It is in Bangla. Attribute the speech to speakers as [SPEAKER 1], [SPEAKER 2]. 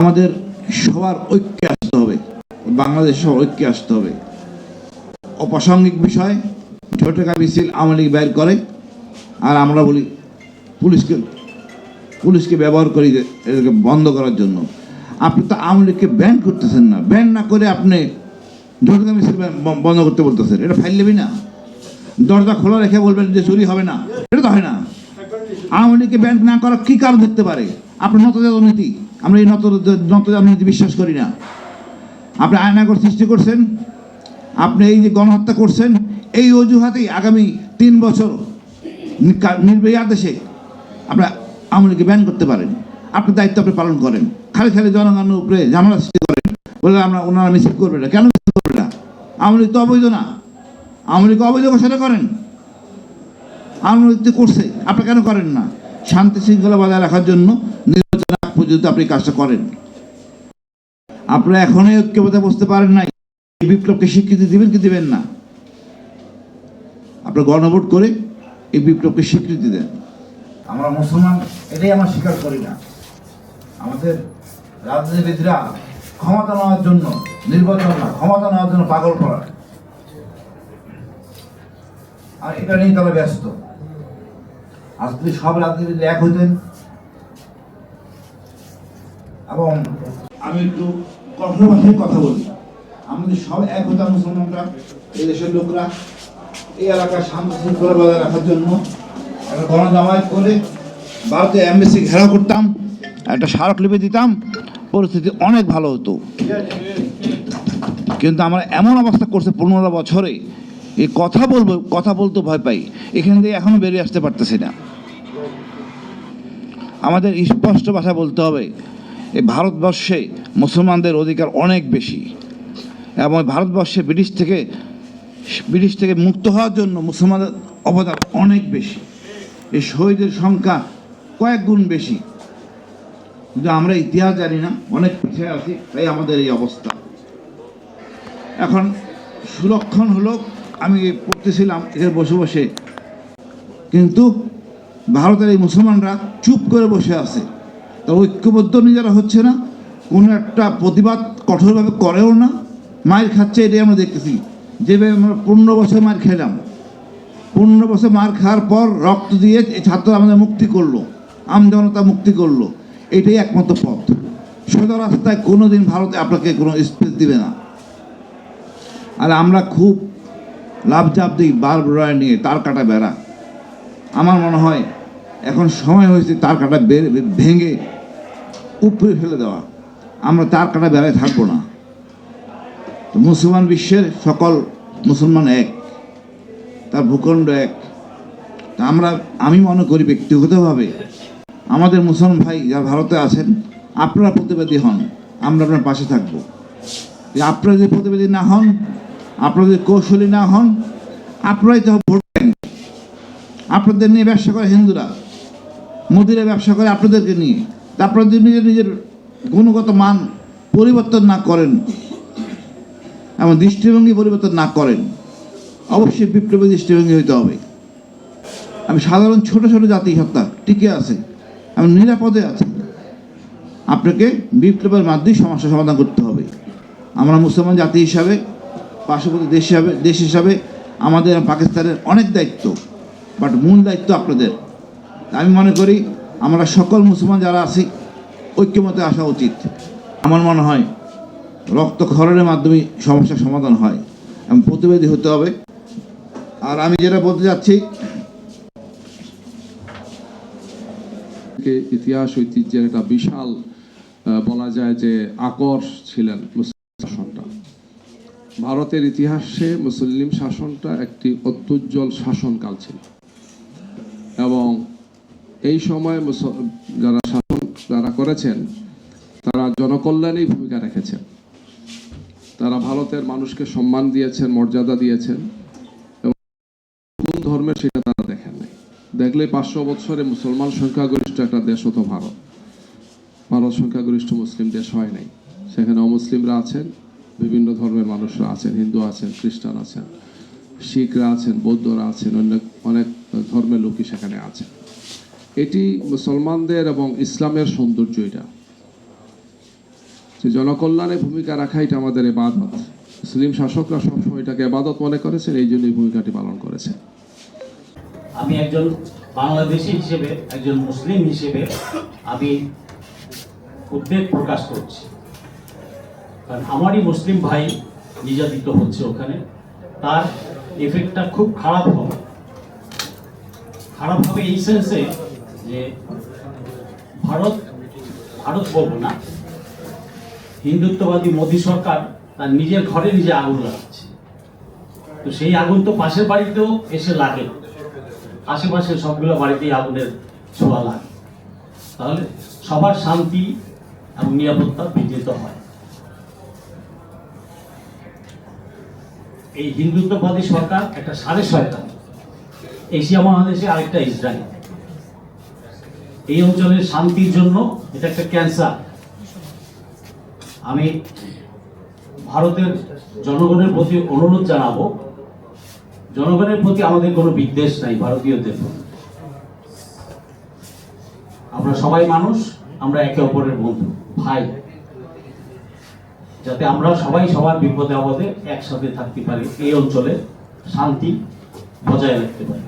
[SPEAKER 1] আমাদের সবার ঐক্যে আসতে হবে বাংলাদেশ সবার ঐক্যে আসতে হবে। অপ্রাসঙ্গিক বিষয়, ঝোটেকা মিছিল আওয়ামী লীগ বের করে, আর আমরা বলি পুলিশকে পুলিশকে ব্যবহার করি এটাকে বন্ধ করার জন্য। আপনি তো আওয়ামী লীগকে ব্যান করতেছেন না। ব্যান না করে আপনি ঝোটেকা মিছিল বন্ধ করতে বলতেছেন। এটা ফাইল নেবি না। দরজা খোলা রেখে বলবেন যে চুরি হবে না। এটা তো হয় না। আওয়ামী লীগকে ব্যান না করার কী কারণ থাকতে পারে? আপনার নতজাত নীতি আমরা এই নত নতজাত নীতি বিশ্বাস করি না। আপনি আয়নাগর সৃষ্টি করছেন, আপনি এই যে গণহত্যা করছেন, এই অজুহাতেই আগামী তিন বছর নির্বাহী আদেশে আপনার আওয়ামী লীগকে ব্যান করতে পারেন। আপনার দায়িত্ব আপনি পালন করেন। খালি খালি জনগণের উপরে ঝামেলা সৃষ্টি করেন। বলে আমরা ওনারা মিছিল করবে না। কেন মিছিল করবে না? আওয়ামী লীগ তো অবৈধ না। আওয়ামী লীগ অবৈধ ঘোষণা করেন। তো করছে। আপনি কেন করেন না? শান্তি শৃঙ্খলা বজায় রাখার জন্য পর্যন্ত আপনি কাজটা করেন। আপনারা এখনই ঐক্যবদ্ধ বসতে পারেন নাই। এই বিপ্লবকে স্বীকৃতি দিবেন কি দিবেন না? আপনার গণভোট করে এই বিপ্লবকে স্বীকৃতি দেন। আমরা মুসলমান, এটাই আমরা স্বীকার করি না। আমাদের রাজনীতিবিদরা ক্ষমতা নেওয়ার জন্য নির্বাচন না, ক্ষমতা নেওয়ার জন্য পাগল করা। আর এটা নিয়ে তারা ব্যস্ত। আজ যদি সব রাজনীতিবিদ এক হইতেন। এবং আমি একটু কঠোর ভাষায় কথা বলি। আমাদের সব এক হতাম মুসলমানরা, এই দেশের লোকরা, এই এলাকার শান্তি শৃঙ্খলা বজায় রাখার জন্য একটা গণজামায়াত করে ভারতীয় এমবেসি ঘেরাও করতাম, একটা স্মারকলিপি দিতাম, পরিস্থিতি অনেক ভালো হতো। কিন্তু আমরা এমন অবস্থা করছে পনেরো বছরে, এই কথা বলব, কথা বলতে ভয় পাই। এখান থেকে এখনও বেরিয়ে আসতে পারতেছি না। আমাদের স্পষ্ট ভাষা বলতে হবে এই ভারতবর্ষে মুসলমানদের অধিকার অনেক বেশি। এবং ভারতবর্ষে ব্রিটিশ থেকে ব্রিটিশ থেকে মুক্ত হওয়ার জন্য মুসলমানদের অবদান অনেক বেশি। এই শহীদের সংখ্যা কয়েক গুণ বেশি। কিন্তু আমরা ইতিহাস জানি না, অনেক পিছিয়ে আছি, তাই আমাদের এই অবস্থা। এখন সুরক্ষণ হলো, আমি পড়তেছিলাম এখানে বসে বসে। কিন্তু ভারতের এই মুসলমানরা চুপ করে বসে আছে। তারা ঐক্যবদ্ধ নিজেরা হচ্ছে না, কোনো একটা প্রতিবাদ কঠোরভাবে করেও না। মায়ের খাচ্ছে এটাই আমরা দেখতেছি। যেভাবে আমরা পনেরো বছর মার খেলাম। পনেরো বছর মার খাওয়ার পর রক্ত দিয়ে এই ছাত্ররা আমাদের মুক্তি করল। আমজনতা মুক্তি করল। এটাই একমাত্র পথ। সোজা রাস্তায় কোনো দিন ভারতে আপনাকে কোনো স্পেস দিবে না। আর আমরা খুব লাভ চাপ দিই বার নিয়ে তার কাটা বেড়া। আমার মনে হয় এখন সময় হয়েছে তার কাটা ভেঙে উপরে ফেলে দেওয়া। আমরা তার কাটা বেড়ায় থাকব না। মুসলমান বিশ্বের সকল মুসলমান এক, তার ভূখণ্ড এক। তা আমরা, আমি মনে করি ব্যক্তিগতভাবে আমাদের মুসলমান ভাই যারা ভারতে আছেন, আপনারা প্রতিবাদী হন, আমরা আপনার পাশে থাকব। আপনারা যদি প্রতিবাদী না হন, আপনারা যদি কৌশলী না হন, আপনারাই তো ভোট ব্যাংক আপনাদের নিয়ে ব্যবসা করে হিন্দুরা। মোদিরা ব্যবসা করে আপনাদেরকে নিয়ে। আপনারা যদি নিজের নিজের গুণগত মান পরিবর্তন না করেন এবং দৃষ্টিভঙ্গি পরিবর্তন না করেন, অবশ্যই বিপ্লবী দৃষ্টিভঙ্গি হইতে হবে। আমি সাধারণ ছোট ছোট জাতি সত্তা টিকে আছে, আমি নিরাপদে আছি। আপনাকে বিপ্লবের মাধ্যমে সমস্যা সমাধান করতে হবে। আমরা মুসলমান জাতি হিসাবে, পার্শ্ববর্তী দেশ হিসাবে দেশ হিসাবে আমাদের পাকিস্তানের অনেক দায়িত্ব বাট মূল দায়িত্ব আপনাদের। আমি মনে করি আমরা সকল মুসলমান যারা আছি, ঐক্যমতে আসা উচিত। আমার মনে হয় রক্তক্ষরণের মাধ্যমে সমস্যার সমাধান হয় এবং প্রতিবেদী হতে হবে। আর আমি যেটা বলতে যাচ্ছি,
[SPEAKER 2] ইতিহাস, ঐতিহ্যের একটা বিশাল বলা যায় যে আকর ছিলেন মুসলিম শাসনটা। ভারতের ইতিহাসে মুসলিম শাসনটা একটি অত্যুজ্জ্বল শাসনকাল ছিল। এই সময় যারা শাসন যারা করেছেন, তারা জনকল্যাণেই ভূমিকা রেখেছেন। তারা ভারতের মানুষকে সম্মান দিয়েছেন, মর্যাদা দিয়েছেন এবং কোন ধর্মের সেটা তারা দেখেন নাই। দেখলে পাঁচশো বছরে মুসলমান সংখ্যাগরিষ্ঠ একটা দেশ হতো ভারত। ভারত সংখ্যাগরিষ্ঠ মুসলিম দেশ হয় নাই। সেখানে অমুসলিমরা আছেন, বিভিন্ন ধর্মের মানুষরা আছেন, হিন্দু আছেন, খ্রিস্টান আছেন, শিখরা আছেন, বৌদ্ধরা আছেন, অন্য অনেক ধর্মের লোকই সেখানে আছেন। এটি মুসলমানদের এবং ইসলামের সৌন্দর্য এটা। যে জনকল্যাণে ভূমিকা রাখা এটা আমাদের এবাদত মুসলিম শাসকরা সবসময় এটাকে এবাদত মনে করেছেন, এই জন্য ভূমিকাটি পালন করেছেন।
[SPEAKER 3] আমি একজন বাংলাদেশি হিসেবে, একজন মুসলিম হিসেবে আমি উদ্বেগ প্রকাশ করছি। কারণ আমারই মুসলিম ভাই নির্যাতিত হচ্ছে ওখানে। তার এফেক্টটা খুব খারাপ হবে। খারাপ হবে এই সেন্সে যে ভারত ভারত বলব না, হিন্দুত্ববাদী মোদী সরকার তার নিজের ঘরে নিজে আগুন লাগাচ্ছে। তো সেই আগুন তো পাশের বাড়িতেও এসে লাগে। আশেপাশের সবগুলো বাড়িতেই আগুনের ছোঁয়া লাগে। তাহলে সবার শান্তি এবং নিরাপত্তা বিঘ্নিত হয়। এই হিন্দুত্ববাদী সরকার একটা সাড়ে শয়তান এশিয়া মহাদেশে আরেকটা ইসরায়েল। এই অঞ্চলের শান্তির জন্য এটা একটা ক্যান্সার। আমি ভারতের জনগণের প্রতি অনুরোধ জানাব, জনগণের প্রতি আমাদের কোনো বিদ্বেষ নাই, ভারতীয়দের প্রতি। আমরা সবাই মানুষ, আমরা একে অপরের বন্ধু, ভাই। যাতে আমরা সবাই সবার বিপদে আপদে একসাথে থাকতে পারি, এই অঞ্চলে শান্তি বজায় রাখতে পারি।